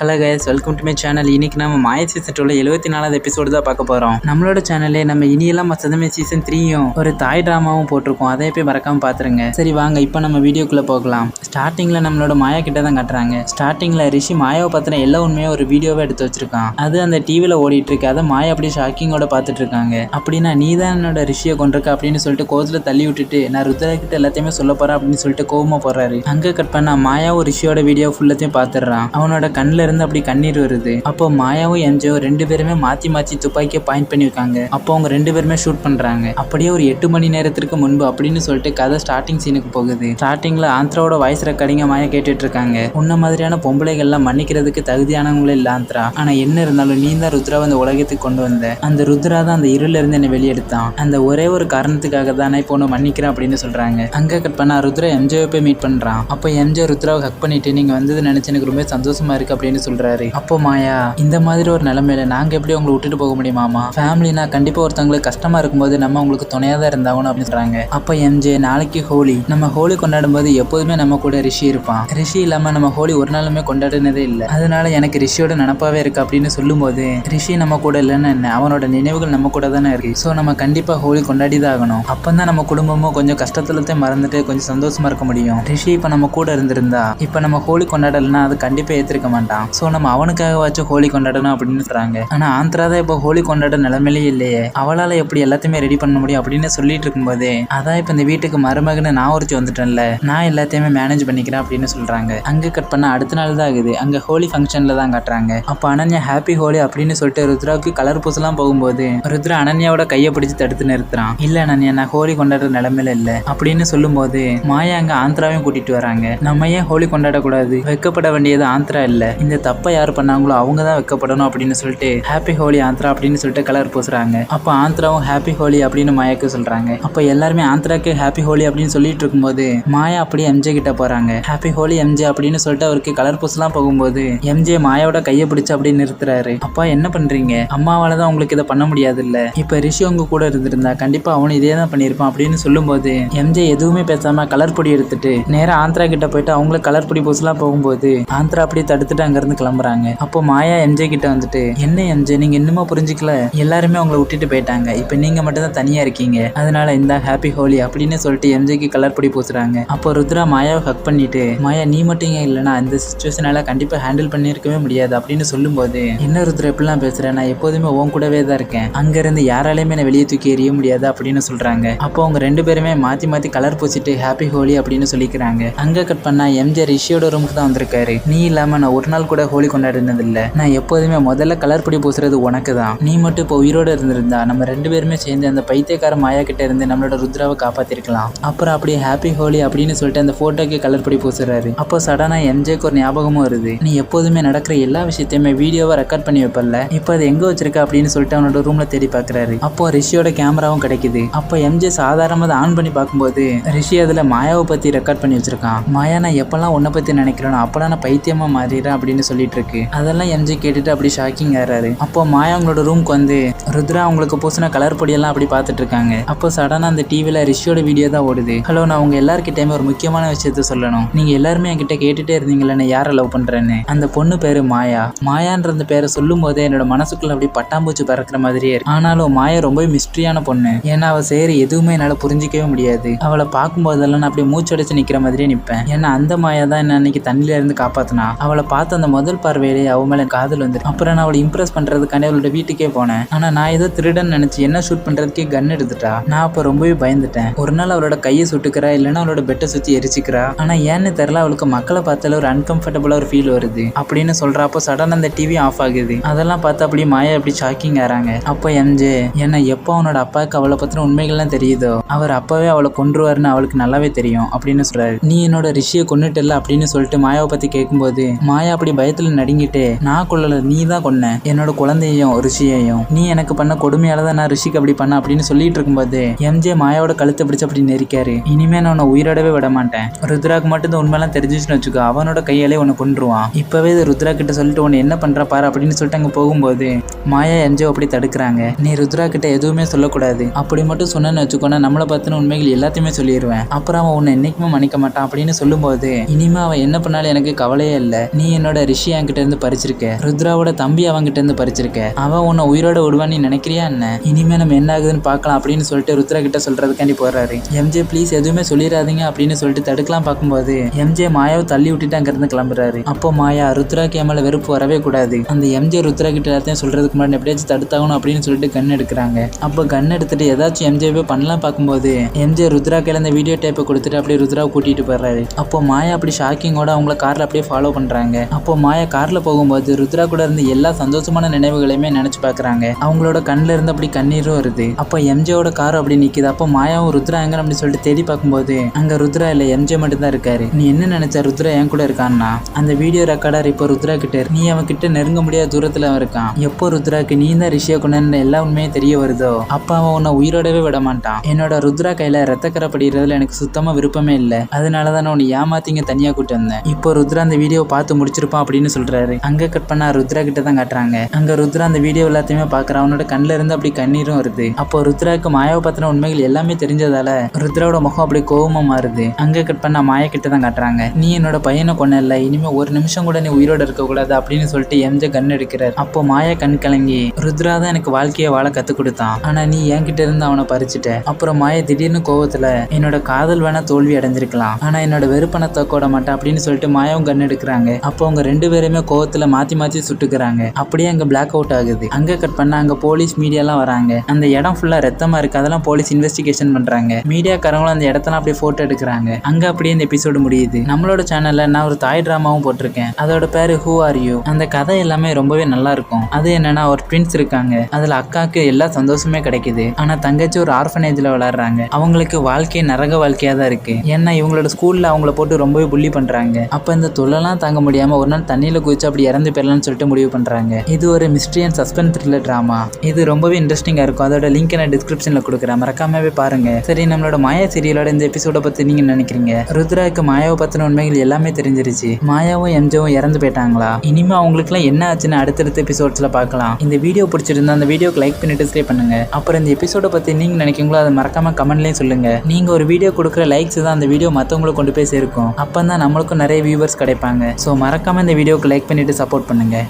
Hello guys welcome to my channel இன்னைக்கு நம்ம மாய சீசன் டூல எழுபத்தி நாலாவது எபிசோடு தான் பார்க்க போறோம். நம்மளோட சேனல்லே நம்ம இனியெல்லாம் மசதமே சீசன் த்ரீயும் ஒரு தாய் டிராமாவும் போட்டிருக்கோம். அதை போய் மறக்காம பாத்துருங்க. சரி வாங்க இப்போ நம்ம வீடியோக்குள்ள போகலாம். ஸ்டார்டிங்ல நம்மளோட மாயா கிட்ட தான் காட்டுறாங்க. ஸ்டார்டிங்ல ரிஷி மாயாவை பத்தின எல்லா உண்மையும் ஒரு வீடியோவை எடுத்து வச்சிருக்கான். அது அந்த டிவியில் ஓடிட்டு இருக்கு. அதை மாயா அப்படியே ஷாக்கிங்கோட பார்த்துட்டு இருக்காங்க. அப்படின்னா நீ தான் என்னோட ரிஷியை கொண்டிருக்க அப்படின்னு சொல்லிட்டு கோவத்துல தள்ளி விட்டுட்டு நான் ருத்ரா கிட்ட எல்லாத்தையுமே சொல்ல போறேன் அப்படின்னு சொல்லிட்டு கோவமாக போறாரு. அங்க கட் பண்ணா மாயாவும் ரிஷியோட வீடியோ ஃபுல்லத்தையும் பாத்துடுறான். அவனோட கண்ணில் இருந்து அப்படி கண்ணீர் வருது. அப்போ மாயாவும் எம்ஜோ ரெண்டு பேருமே மாத்தி மாத்தி துப்பாக்கியை பாயிண்ட் பண்ணியிருக்காங்க. அப்போ அவங்க ரெண்டு பேருமே ஷூட் பண்றாங்க. அப்படியே ஒரு எட்டு மணி நேரத்திற்கு முன்பு அப்படின்னு சொல்லிட்டு கதை ஸ்டார்டிங் சீனுக்கு போகுது. ஸ்டார்டிங்ல ஆந்திராவோட வாய்ஸ் ரெக்கார்டிங்க மாயா கேட்டுட்டு இருக்காங்க. உன்ன மாதிரியான பொம்பளைகள்லாம் மன்னிக்கிறதுக்கு தகுதியானவங்களே இல்ல ஆந்த்ரா. ஆனா என்ன இருந்தாலும் நீ தான் ருத்ரா அந்த உலகத்துக்கு கொண்டு வந்த. அந்த ருத்ரா தான் அந்த இருள இருந்து என்னை வெளியெடுத்தான். அந்த ஒரே ஒரு காரணத்துக்காக தான் இப்போ உன்னை மன்னிக்கிறேன் அப்படின்னு சொல்றாங்க. அங்க கட் பண்ணா ருத்ரா எம்ஜே போய் மீட் பண்றான். அப்போ எம்ஜோ ருத்ராவை ஹக் பண்ணிட்டு நீங்க வந்தது நினைச்சு எனக்கு ரொம்ப சந்தோஷமா இருக்கு அப்படின்னு சொல்றாரு. அப்போ மாயா இந்த மாதிரி ஒரு நிலைமையில நாங்க எப்படி உங்களை விட்டுட்டு போக முடியுமாமா ஃபேமிலினா கண்டிப்பா ஒருத்தவங்களுக்கு கஷ்டமா இருக்கும்போது நம்ம உங்களுக்கு துணையா தான் இருந்தாகணும் அப்படின்னு சொல்றாங்க. அப்போ எம்ஜே நாளைக்கு ஹோலி. நம்ம ஹோலி கொண்டாடும் போது எப்போதுமே நம்ம கூட ரிஷி இருப்பான். ரிஷி இல்லாம நம்ம ஹோலி ஒரு நாளுமே கொண்டாடினதே இல்லை. அதனால எனக்கு ரிஷியோட நினப்பாவே இருக்கு அப்படின்னு சொல்லும்போது ரிஷி நம்ம கூட இல்லைன்னு என்ன? அவனோட நினைவுகள் நம்ம கூட தானே இருக்கு. ஸோ நம்ம கண்டிப்பா ஹோலி கொண்டாடி தான் ஆகணும். அப்பதான் நம்ம குடும்பமும் கொஞ்சம் கஷ்டத்துலத்தை மறந்துட்டு கொஞ்சம் சந்தோஷமா இருக்க முடியும். ரிஷி இப்ப நம்ம கூட இருந்திருந்தா இப்ப நம்ம ஹோலி கொண்டாடலன்னா அது கண்டிப்பா ஏத்திருக்க மாட்டான். ஸோ நம்ம அவனுக்காகவாச்சும் ஹோலி கொண்டாடணும் அப்படின்னு சொல்றாங்க. ஆனா ஆந்திரா தான் இப்போ ஹோலி கொண்டாட நிலைமையிலே இல்லையே. அவளால எப்படி எல்லாத்தையுமே ரெடி பண்ண முடியும் அப்படின்னு சொல்லிட்டு இருக்கும்போது அதான் இப்போ இந்த வீட்டுக்கு மருமகன்னு நான் ஒருத்தி வந்துட்டேன்ல நான் எல்லாத்தையுமே மேனேஜ் பண்ணிக்கிறேன் அப்படின்னு சொல்றாங்க. அங்க கட் பண்ண அடுத்த நாள் தான் ஆகுது. அங்க ஹோலி ஃபங்க்ஷன்ல தான் காட்டுறாங்க. அப்போ அனன்யா ஹாப்பி ஹோலி அப்படின்னு சொல்லிட்டு ருத்ராவுக்கு கலர் பூசலாம் போகும்போது ருத்ரா அனன்யாவோட கையை பிடிச்சி தடுத்து நிறுத்துறான். இல்லை அனன்யா நான் ஹோலி கொண்டாடுற நிலைமையில இல்லை. அப்படின்னு சொல்லும்போது மாயா அங்க ஆந்திராவையும் கூட்டிட்டு வராங்க. நம்ம ஏன் ஹோலி கொண்டாடக்கூடாது? வைக்கப்பட வேண்டியது ஆந்திரா இல்லை. இந்த இந்த தப்பை யார் பண்ணாங்களோ அவங்க தான் வைக்கப்படணும் அப்படின்னு சொல்லிட்டு ஹாப்பி ஹோலி ஆந்திரா அப்படின்னு சொல்லிட்டு கலர் பூசுறாங்க. அப்போ ஆந்திராவும் ஹாப்பி ஹோலி அப்படின்னு மாயாக்கு சொல்றாங்க. அப்போ எல்லாருமே ஆந்திராக்கு ஹாப்பி ஹோலி அப்படின்னு சொல்லிட்டு இருக்கும்போது மாயா அப்படியே எம்ஜே கிட்ட போறாங்க. ஹாப்பி ஹோலி எம்ஜே அப்படின்னு சொல்லிட்டு அவருக்கு கலர் பூசலாம் போகும்போது எம்ஜே மாயாவோட கையை பிடிச்சு அப்படியே நிறுத்துறாரு. அப்பா என்ன பண்றீங்க? அம்மாவால தான் உங்களுக்கு இதை பண்ண முடியாது இல்ல இப்ப ரிஷி உங்க கூட இருந்திருந்தா கண்டிப்பா அவனும் இதே தான் பண்ணியிருப்பான் அப்படின்னு சொல்லும்போது எம்ஜே எதுவுமே பேசாம கலர் பொடி எடுத்துட்டு நேரம் ஆந்திரா கிட்ட போயிட்டு அவங்களுக்கு கலர் பொடி பூசலாம் போகும்போது ஆந்திரா அப்படியே தடுத்துட்டு அங்கிருந்து கிளம்புறாங்க. அப்போ மாயா எம்ஜே கிட்ட வந்துட்டு என்ன எம்ஜே நீங்க இன்னுமா புரிஞ்சுக்கல? எல்லாருமே உங்களை விட்டுட்டு போயிட்டாங்க. இப்போ நீங்க மட்டும் தான் தனியா இருக்கீங்க. அதனால இந்த ஹாப்பி ஹோலி அப்படின்னு சொல்லிட்டு எம்ஜேக்கு கலர் பொடி பூசுறாங்க. அப்போ ருத்ரா மாயாவை ஹக் பண்ணிட்டு மாயா நீ மட்டும் ஏன் இல்லைனா இந்த சுச்சுவேஷனால கண்டிப்பா ஹேண்டில் பண்ணியிருக்கவே முடியாது அப்படின்னு சொல்லும்போது என்ன ருத்ரா எப்படிலாம் பேசுறேன் நான் எப்போதுமே உன் கூடவே தான் இருக்கேன். அங்க இருந்து யாராலையுமே நான் வெளியே தூக்கி எறிய முடியாது அப்படின்னு சொல்றாங்க. அப்போ அவங்க ரெண்டு பேருமே மாத்தி மாத்தி கலர் பூசிட்டு ஹாப்பி ஹோலி அப்படின்னு சொல்லிக்கிறாங்க. அங்க கட் பண்ணா எம்ஜே ரிஷியோட ரூமுக்கு தான் வந்திருக்காரு. நீ இல்லாம நான் ஒரு நாள் கூட ஹோலி கொண்டாடினது இல்ல நான் எப்போதுமே முதல்ல கலர் பொடி பூசுறது உனக்கு தான் நீ மட்டும் இப்போ உயிரோட இருந்திருந்தா நம்ம ரெண்டு பேருமே சேர்ந்து அந்த பைத்தியக்கார மாயா கிட்ட இருந்து நம்மளோட ருத்ராவை காப்பாத்திருக்கலாம். அப்புறம் அப்படியே ஹாப்பி ஹோலி அப்படின்னு சொல்லிட்டு அந்த போட்டோக்கு கலர் பொடி பூசுறாரு. அப்போ சடனா எம்ஜேக்கு ஒரு ஞாபகமும் வருது. நீ எப்போதுமே நடக்கிற எல்லா விஷயத்தையுமே வீடியோவை ரெக்கார்ட் பண்ணி வைப்பல இப்போ அது எங்க வச்சிருக்க அப்படின்னு சொல்லிட்டு அவனோட ரூம்ல தேடி பாக்குறாரு. அப்போ ரிஷியோட கேமராவும் கிடைக்குது. அப்போ எம்ஜே சாதாரணமா அதை ஆன் பண்ணி பார்க்கும்போது ரிஷி அதுல மாயாவை பத்தி ரெக்கார்ட் பண்ணி வச்சிருக்கான். மாயா நான் எப்பெல்லாம் உன்னை பத்தி நினைக்கிறேனோ அப்பெல்லாம் நான் பைத்தியமா மாறிடுறேன் அப்படின்னு சொல்லிட்டு இருக்கு அதெல்லாம் எம்ஜி கேட்டுட்டு அப்படி ஷாக்கிங் ஆறாரு அப்போ மாயா அவங்களோட ரூம்க்கு வந்து ருத்ரா அவங்களுக்கு பூசின கலர் பொடியெல்லாம் அப்படி பார்த்துட்டு இருக்காங்க அப்போ சடனா அந்த டிவியில் ரிஷியோட வீடியோ தான் ஓடுது. ஹலோ நான் உங்க எல்லாருக்கிட்டையுமே ஒரு முக்கியமான விஷயத்த சொல்லணும். நீங்க எல்லாருமே என்கிட்ட கேட்டுட்டே இருந்தீங்கல்ல நான் யாரை லவ் பண்றேன்னு? அந்த பொண்ணு பேரு மாயா. மாயான்ற அந்த பேரை சொல்லும் போதே என்னோட மனசுக்குள்ள அப்படி பட்டாம்பூச்சி பறக்கிற மாதிரியே இருக்கு. ஆனாலும் மாயா ரொம்ப மிஸ்ட்ரியான பொண்ணு. ஏன்னா அவள் செய்யற எதுவுமே என்னால் புரிஞ்சிக்கவே முடியாது. அவளை பார்க்கும்போதெல்லாம் நான் அப்படியே மூச்சடைச்சு நிற்கிற மாதிரியே நிற்பேன் ஏன்னா அந்த மாயா தான் என்ன அன்னைக்கு தண்ணியில இருந்து காப்பாத்தினா. அவளை பார்த்த அந்த முதல் பார்வையிலே அவ மேல காதல் வந்து அப்புறம் நான் அவளை இம்ப்ரெஸ் பண்றதுக்காண்டி அவளோட வீட்டுக்கே போனேன். ஆனா நான் ஏதோ திருடன் நினைச்சு என்ன ஷூட் பண்றதுக்கே கன் எடுத்துட்டா நான் அப்ப ரொம்பவே பயந்துட்டேன். ஒரு நாள் அவளோட கையை சுட்டுக்கிறா இல்லைன்னா அவளோட பெட்டை சுத்தி எரிச்சுக்கிறா. ஆனா ஏன்னு தெரியல அவளுக்கு மக்களை பார்த்தால ஒரு அன்கம்ஃபர்டபுளா ஒரு ஃபீல் வருது. அப்படின்னு சொல்றப்போ சடன் அந்த டிவி ஆஃப் ஆகுது. அதெல்லாம் பார்த்து அப்படியே மாயா அப்படி ஷாக்கிங் ஆறாங்க. அப்போ எம்ஜே என்ன எப்போ அவனோட அப்பாவுக்கு அவளை பத்தின உண்மைகள்லாம் தெரியுதோ? அவர் அப்போவே அவளை கொன்றுவாருன்னு அவளுக்கு நல்லாவே தெரியும் அப்படின்னு சொல்றாரு. நீ என்னோட ரிஷியை கொன்னுட்டல அப்படின்னு சொல்லிட்டு மாயாவை பத்தி கேட்கும்போது மாயா அப்படி பயத்துல நடுங்கிட்டு நான் கொள்ளல நீ தான் கொன்ன. என்னோட குழந்தையையும் ரிஷியையும். நீ எனக்கு பண்ண கொடுமையால தான் நான் ரிஷிக்கு அப்படி பண்ண அப்படின்னு சொல்லிட்டு இருக்கும்போது எம்ஜே மாயாவோட கழுத்தை பிடிச்சு அப்படி நெரிக்காரு. இனிமே நான் உன்னை உயிரோடவே விட மாட்டேன். ருத்ராக்கு மட்டும் இந்த உண்மையெல்லாம் தெரிஞ்சிச்சுன்னு வச்சுக்கோ அவனோட கையாலே உன்னை கொண்டுருவான் இப்பவே இது ருத்ரா கிட்ட சொல்லிட்டு உன்னை என்ன பண்ற பாரு அப்படின்னு சொல்லிட்டு அங்க போகும்போது மாயா எம்ஜே அப்படி தடுக்கிறாங்க. நீ ருத்ரா கிட்ட எதுவுமே சொல்லக்கூடாது. அப்படி மட்டும் சொன்னேன்னு வச்சுக்கோனா நம்மளை பத்தின உண்மைகள் எல்லாத்தையுமே சொல்லிடுவேன் அப்புறம் அவன் உன்னை என்னைக்குமே மன்னிக்க மாட்டான் அப்படின்னு சொல்லும்போது இனிமே அவன் என்ன பண்ணாலும் எனக்கு கவலையே இல்லை. நீ என்னோட ரிஷி என்கிட்ட இருந்து பறிச்சிருக்க. ருத்ராவோட தம்பி அவன்கிட்ட இருந்து பறிச்சிருக்க. அவன் உன்னை உயிரோட விடுவான்னு நீ நினைக்கிறியா என்ன? இனிமே நம்ம என்ன ஆகுதுன்னு பார்க்கலாம் அப்படின்னு சொல்லிட்டு ருத்ரா கிட்ட சொல்றதுக்காண்டி போறாரு. எம்ஜே ப்ளீஸ் எதுவுமே சொல்லிடாதீங்க அப்படின்னு சொல்லிட்டு தடுக்கலாம் பார்க்கும்போது எம்ஜே மாயாவை தள்ளி விட்டுட்டு அங்கிருந்து கிளம்புறாரு. அப்போ மாயா ருத்ராக்கு கேமல வெறுப்பு வரவே கூடாது. அந்த எம்ஜே ருத்ரா கிட்ட எல்லாத்தையும் சொல்றதுக்கு முன்னாடி எப்படியாச்சும் தடுத்தாகணும் அப்படின்னு சொல்லிட்டு கண் எடுக்கிறாங்க. அப்போ கண் எடுத்துட்டு ஏதாச்சும் எம்ஜே போய் பண்ணலாம் பார்க்கும்போது எம்ஜே ருத்ரா கையில வீடியோ டேப்பை கொடுத்துட்டு அப்படியே ருத்ராவை கூட்டிட்டு போறாரு அப்போ மாயா அப்படி ஷாக்கிங்கோட அவங்கள கார்ல அப்படியே ஃபாலோ பண்றாங்க. அப்போ மாயா காரில் போகும்போது ருத்ரா கூட இருந்த எல்லா சந்தோஷமான நினைவுகளையுமே நினச்சி பார்க்கறாங்க அவங்களோட கண்ணுல இருந்து அப்படி கண்ணீரும் வருது. அப்போ எம்ஜேவோட கார் அப்படி நிற்கிது அப்போ மாயாவும் ருத்ரா எங்கே அப்படின்னு சொல்லிட்டு தேடி பார்க்கும்போது அங்கே ருத்ரா இல்லை எம்ஜே மட்டும் தான் இருக்காரு. நீ என்ன நினைச்ச? ருத்ரா என் கூட இருக்கான்னா? அந்த வீடியோ ரெக்கார்டர் இப்போ ருத்ரா கிட்ட நீ அவன் கிட்ட நெருங்க முடியாத தூரத்தில் அவன் இருக்கான். எப்போ ருத்ராக்கு நீ தான் ரிஷியா கொண்டு எல்லா உண்மையும் தெரிய வருதோ அப்போ அவன் உன்னை உயிரோடவே விட மாட்டான். என்னோட ருத்ரா கையில ரத்தக்கரை படிக்கிறதுல எனக்கு சுத்தமாக விருப்பமே இல்லை. அதனால தான் நான் உன்னை ஏமாத்திங்க தனியாக கூட்டு வந்தேன். இப்போ ருத்ரா அந்த வீடியோ பார்த்து முடிச்சிருப்பான் அப்படின்னு சொல்றாரு. அங்க கட் பண்ணா ருத்ரா கிட்ட தான் காட்டுறாங்க. அங்க ருத்ரா அந்த வீடியோ எல்லாத்தையுமே பாக்குற. அவனோட கண்ணுல இருந்து அப்படி கண்ணீரும் வருது. அப்போ ருத்ராக்கு மாயாவை பத்தின உண்மைகள் எல்லாமே தெரிஞ்சதால ருத்ராவோட முகம் அப்படி கோவமா மாறுது. அங்க கட் பண்ணா மாயா கிட்ட தான் காட்டுறாங்க. நீ என்னோட பையனை கொன்னல இனிமே ஒரு நிமிஷம் கூட நீ உயிரோட இருக்க கூடாது அப்படின்னு சொல்லிட்டு எம்ஜே கண் எடுக்கிறார். அப்போ மாயா கண் கலங்கி ருத்ரா தான் எனக்கு வாழ்க்கையை வாழ கத்து கொடுத்தான். ஆனா நீ என்கிட்ட இருந்து அவனை பறிச்சுட்ட. அப்புறம் மாயா திடீர்னு கோவத்துல என்னோட காதல் வேணா தோல்வி அடைஞ்சிருக்கலாம். ஆனா என்னோட வெறுப்பனை தக்கோட மாட்டேன் அப்படின்னு சொல்லிட்டு மாயாவும் கண் எடுக்கிறாங்க. அப்போ அவங்க ரெண்டு பேருமே கோவத்துல மாத்தி மாத்தி சுட்டுக்கிறாங்க. அப்படியே அங்க பிளாக் அவுட் ஆகுது. அங்க கட் பண்ண அங்க போலீஸ் மீடியாலாம் வராங்க. அந்த இடம் ஃபுல்லா ரத்தமா இருக்கு. அதெல்லாம் போலீஸ் இன்வெஸ்டிகேஷன் பண்றாங்க. மீடியாக்காரங்களும் அந்த இடத்தெல்லாம் அப்படியே போட்டோ எடுக்கிறாங்க. அங்க அப்படியே இந்த எபிசோடு முடியுது. நம்மளோட சேனல்ல நான் ஒரு தாய் டிராமாவும் போட்டிருக்கேன். அதோட பேரு ஹூ ஆர் யூ அந்த கதை எல்லாமே ரொம்பவே நல்லா இருக்கும். அது என்னன்னா ஒரு ட்வின்ஸ் இருக்காங்க. அதுல அக்காக்கு எல்லா சந்தோஷமே கிடைக்குது. ஆனா தங்கச்சி ஒரு ஆர்ஃபனேஜ்ல விளாடுறாங்க அவங்களுக்கு வாழ்க்கை நரக வாழ்க்கையா தான் இருக்கு. ஏன்னா இவங்களோட ஸ்கூல்ல அவங்கள போட்டு ரொம்பவே புள்ளி பண்றாங்க. அப்ப இந்த தொல்லலாம் தாங்க முடியாம ஒரு நாள் தண்ணியில குதிச்சு அப்படி இறந்து போயிடலாம்னு சொல்லிட்டு முடிவு பண்ணுறாங்க இது ஒரு mystery and suspense thriller drama இது ரொம்பவே இன்ட்ரெஸ்டிங்காக இருக்கும். அதோட லிங்க் நான் டிஸ்கிரிப்ஷனில் கொடுக்குறேன். மறக்காமவே பாருங்க. சரி நம்மளோட மாயா சீரியலோட இந்த எபிசோட பற்றி நீங்கள் நினைக்கிறீங்க? ருத்ராக்கு மாயாவை பற்றின உண்மைகள் எல்லாமே தெரிஞ்சிருச்சு. மாயாவும் எம்ஜவும் இறந்து போயிட்டாங்களா? இனிமே அவங்களுக்குலாம் என்ன ஆச்சுன்னு அடுத்தடுத்த எபிசோட்ஸில் பார்க்கலாம். இந்த வீடியோ பிடிச்சிருந்தா அந்த வீடியோக்கு லைக் பண்ணிட்டு ஸ்டே பண்ணுங்க. அப்புறம் இந்த எபிசோட பற்றி நீங்கள் நினைக்கிறீங்களோ அதை மறக்காம கமெண்ட்லேயும் சொல்லுங்க. நீங்கள் ஒரு வீடியோ கொடுக்குற லைக்ஸ் தான் அந்த வீடியோ மற்றவங்களுக்கு கொண்டு போய் சேர்க்கும். அப்போ தான் நம்மளுக்கும் நிறைய வியூவர்ஸ் கிடைப்பாங்க. ஸோ மறக்காம இந்த வீடியோக்கு லைக் பண்ணிட்டு சப்போர்ட் பண்ணுங்கள்